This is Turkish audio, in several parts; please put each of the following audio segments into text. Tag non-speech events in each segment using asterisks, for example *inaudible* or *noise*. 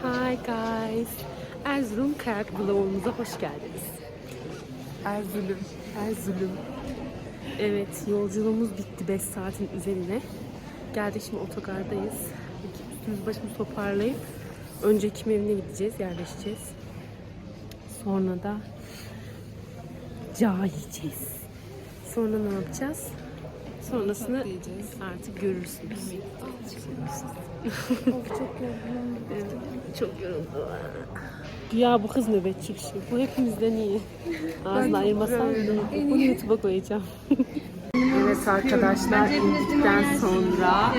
guys. Erzurum kayak vlogumuza hoş geldiniz. Erzurum. Erzurum. Evet yolculuğumuz bitti 5 saatin üzerine. Geldik şimdi otogardayız. Üstümüzü başımızı toparlayıp önce kim evine gideceğiz, yerleşeceğiz. Sonra da ca yiyeceğiz. Sonra ne yapacağız? Sonrasını artık görürsünüz. Evet, *laughs* çok yoruldum. Güya bu kız nöbetçi bir şey. Bu hepimizden iyi. Ağzını ayırmasam bunu YouTube'a koyacağım. *laughs* evet arkadaşlar indikten sonra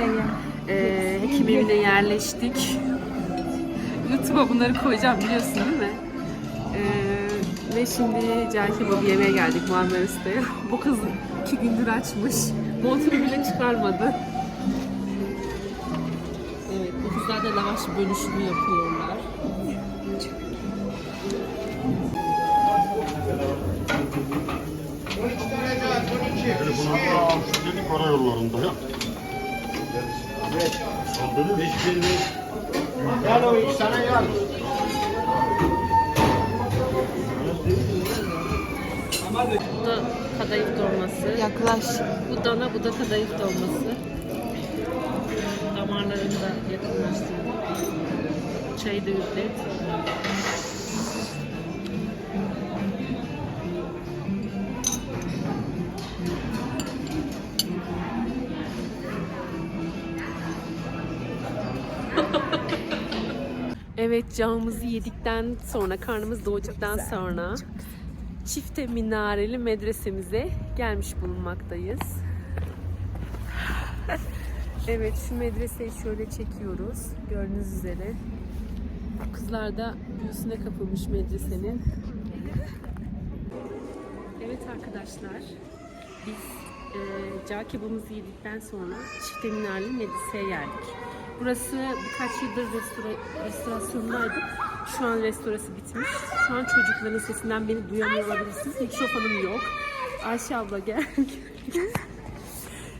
e, hekim evine yerleştik. *laughs* YouTube'a bunları koyacağım biliyorsun değil mi? Ve şimdi Cahil Kebabı yemeye geldik Marmaris'te. *laughs* Bu kız iki gündür açmış. Montunu bile çıkarmadı. Evet, bu kızlar da lavaş bölüşümü yapıyorlar. Telefonu dedik karayollarında ya. Saldırı. Gel o sana gel. Bu da kadayıf dolması. Yaklaş. Bu dana, bu da kadayıf dolması. Damarlarını da yakınlaştırdı. Çayı da üflet. Evet camımızı yedikten sonra, karnımız doyduktan sonra çifte minareli medresemize gelmiş bulunmaktayız. evet şu medreseyi şöyle çekiyoruz gördüğünüz üzere. Kızlar da büyüsüne kapılmış medresenin. Evet arkadaşlar biz e, cağ kebabımızı yedikten sonra çifte minareli medreseye geldik. Burası birkaç yıldır restora- restorasyondaydı. Şu an restorası bitmiş. Şu an çocukların sesinden beni duyamıyor olabilirsiniz. Mikrofonum yok. Ayşe abla gel.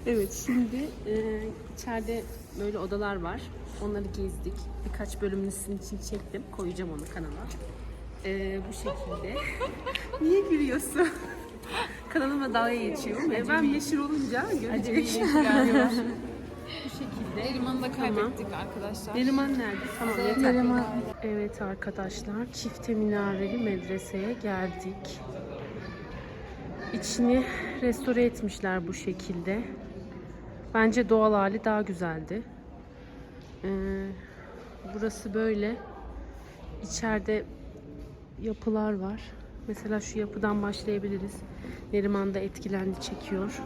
evet şimdi e, içeride böyle odalar var. Onları gezdik. Birkaç bölümünü sizin için çektim. Koyacağım onu kanala. E, bu şekilde. Niye gülüyorsun? Kanalıma dalga geçiyor. E, ben meşhur olunca görecek. *laughs* bu şekilde. Neriman'ı da kaybettik arkadaşlar. Neriman nerede? Tamam yeter. Neriman. Evet arkadaşlar çifte minareli medreseye geldik. İçini restore etmişler bu şekilde. Bence doğal hali daha güzeldi. Ee, burası böyle. İçeride yapılar var. Mesela şu yapıdan başlayabiliriz. Neriman da etkilendi çekiyor.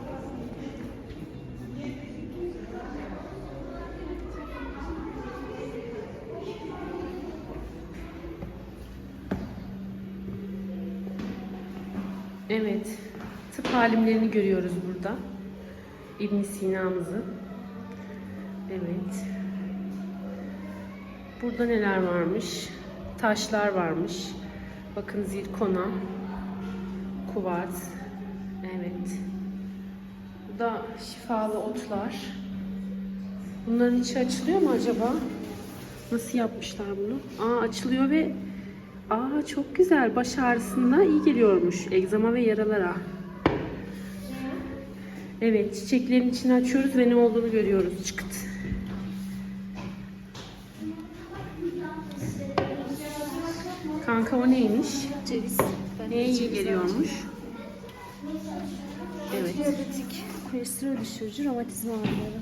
Evet, tıp alimlerini görüyoruz burada. İbn Sina'mızı. Evet. Burada neler varmış? Taşlar varmış. Bakın zirkona, kuvars. Evet. Bu da şifalı otlar. Bunların içi açılıyor mu acaba? Nasıl yapmışlar bunu? Aa açılıyor ve Aa çok güzel. Baş ağrısında iyi geliyormuş. Egzama ve yaralara. Evet çiçeklerin içini açıyoruz ve ne olduğunu görüyoruz. Çıkıt. Kanka o neymiş? Ceviz. Neye iyi geliyormuş? Evet. Diyabetik, kolesterol düşürücü, romatizma ağrıları.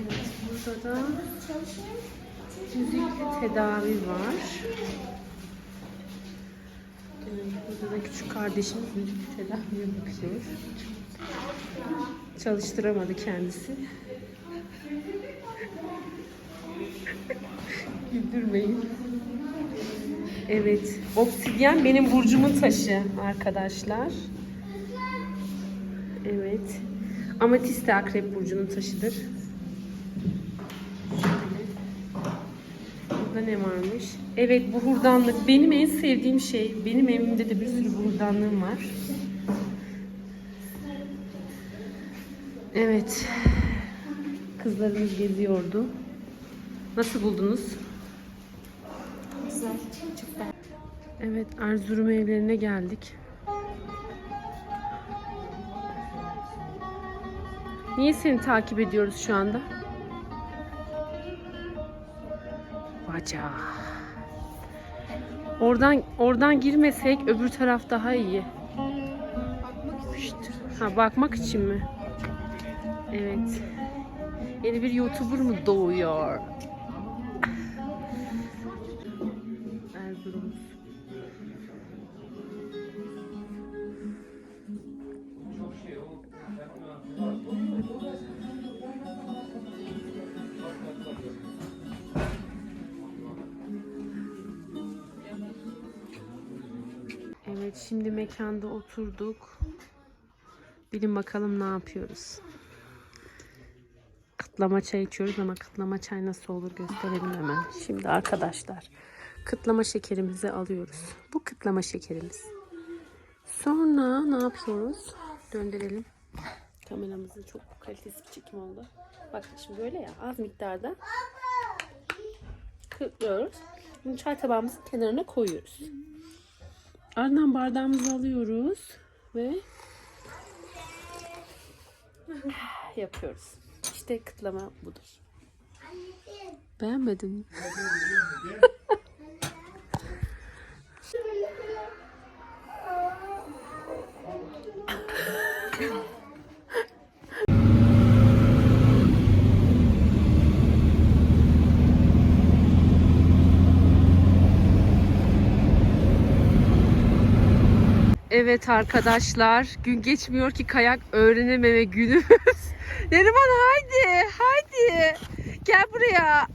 Evet, burada da müzikli tedavi var. Burada da küçük kardeşimiz müzikli tedaviye bakıyor. Çalıştıramadı kendisi. *laughs* Güldürmeyin. Evet, obsidyen benim burcumun taşı arkadaşlar. Evet. Amatist de akrep burcunun taşıdır. Burada ne varmış? Evet bu hurdanlık. Benim en sevdiğim şey. Benim evimde de bir sürü hurdanlığım var. Evet. Kızlarımız geziyordu. Nasıl buldunuz? güzel. Çok beğendim. Evet Erzurum evlerine geldik. Niye seni takip ediyoruz şu anda? Baca. Oradan oradan girmesek öbür taraf daha iyi. Ha bakmak için mi? Evet. Yeni bir YouTuber mı doğuyor? Evet şimdi mekanda oturduk. Bilin bakalım ne yapıyoruz. Kıtlama çay içiyoruz ama kıtlama çay nasıl olur gösterelim hemen. Şimdi arkadaşlar kıtlama şekerimizi alıyoruz. Bu kıtlama şekerimiz. Sonra ne yapıyoruz? Döndürelim. Kameramızın çok kalitesiz bir çekim oldu. Bakın şimdi böyle ya az miktarda kıtlıyoruz. Bunu çay tabağımızın kenarına koyuyoruz. Ardından bardağımızı alıyoruz ve yapıyoruz. İşte kıtlama budur. Beğenmedin mi? *laughs* Evet arkadaşlar, gün geçmiyor ki kayak öğrenememe günümüz. *laughs* Neriman haydi, haydi. Gel buraya.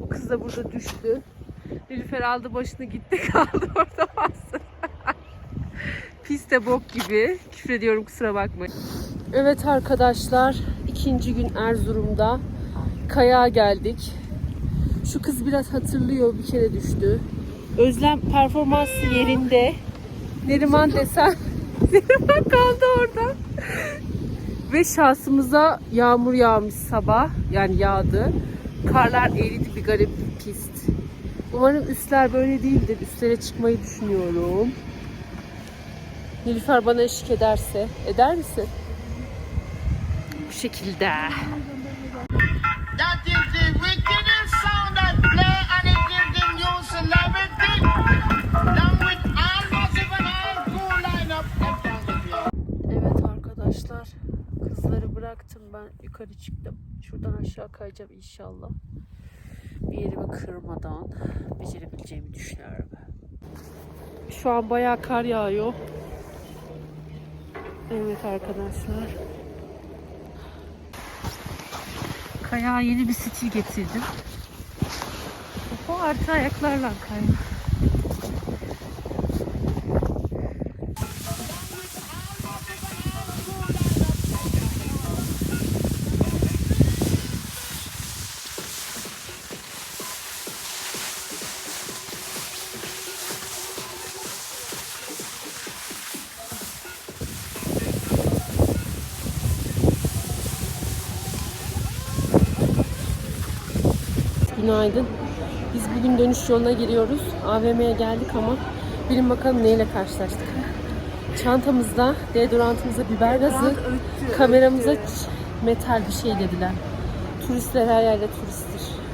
O kız da burada düştü. Nilüfer aldı başını gitti *laughs* kaldı orada bastı. *laughs* Pis de bok gibi. Küfür ediyorum kusura bakmayın. Evet arkadaşlar, ikinci gün Erzurum'da kayağa geldik. Şu kız biraz hatırlıyor, bir kere düştü. Özlem performansı yerinde. Neriman desen *laughs* Neriman kaldı orada. Ve şansımıza yağmur yağmış sabah. Yani yağdı. Karlar eridi bir garip bir pist. Umarım üstler böyle değildir. Üstlere çıkmayı düşünüyorum. Nilüfer bana eşlik ederse. Eder misin? Bu şekilde. That is the ben yukarı çıktım. Şuradan aşağı kayacağım inşallah. Bir yerimi kırmadan becerebileceğimi düşünüyorum. Şu an bayağı kar yağıyor. Evet arkadaşlar. Kayağa yeni bir stil getirdim. Bu artı ayaklarla kayıyor. Günaydın. Biz bugün dönüş yoluna giriyoruz. AVM'ye geldik ama bilin bakalım neyle karşılaştık. Çantamızda, deodorantımızda biber gazı, kameramıza metal bir şey dediler. Turistler her yerde turist